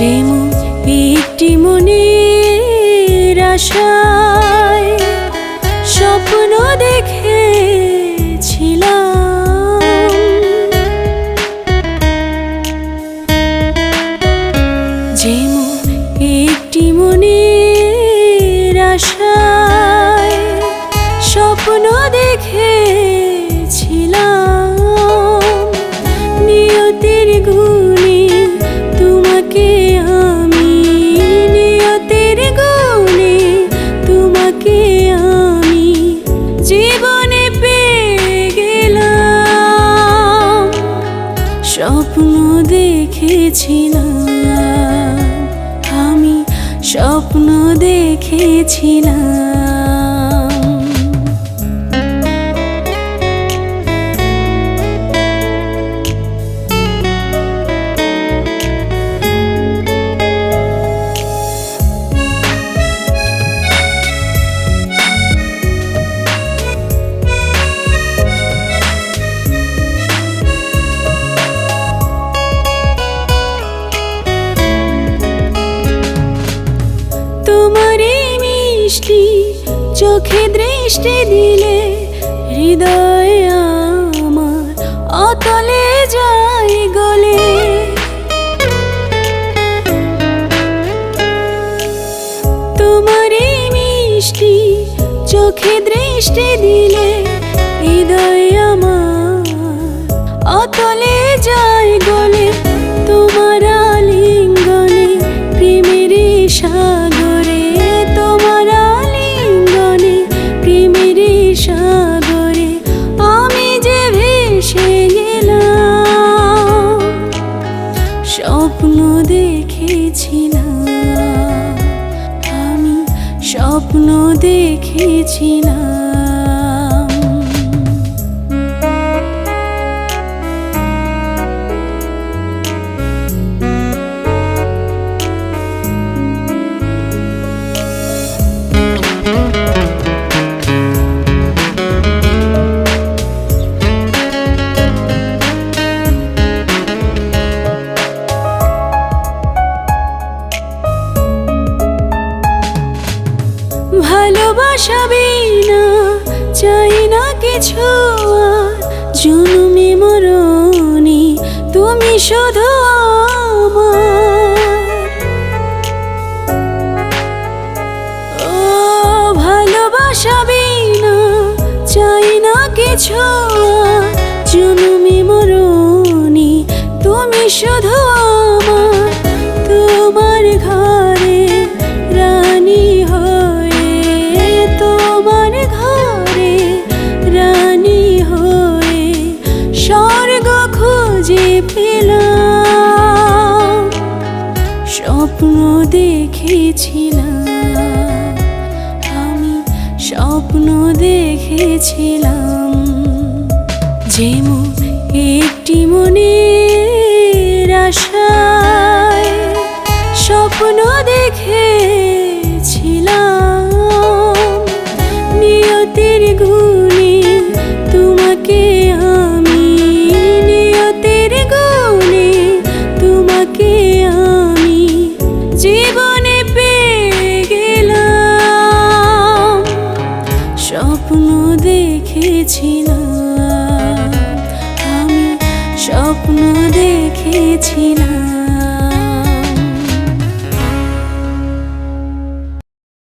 যেমন একটি মনের আশায় স্বপ্ন দেখেছিলাম। যেমন একটি মনের স্বপ্ন দেখেছিলাম। আমি স্বপ্ন দেখেছিলাম। মিষ্টি চোখে দৃষ্টি দিলে হৃদয় আমার অতলে যায় গলে। তোমার মিষ্টি চোখে দৃষ্টি দিলে হৃদয় আমার অতলে স্বপ্ন দেখেছিলাম। আমি স্বপ্ন দেখেছিলাম। ভালোবাসা বিনা চাই না কিছু আর। জন্মে তুমি শুধু ও ভালোবাসা বিনা চাই না কিছু জন্মে মরণে তুমি শুধু স্বপ্ন দেখেছিলাম। আমি স্বপ্ন দেখেছিলাম। যেমন একটি মনের আশায় স্বপ্ন দেখেছিলাম দেখেছিলাম আমি স্বপ্ন দেখেছিলাম।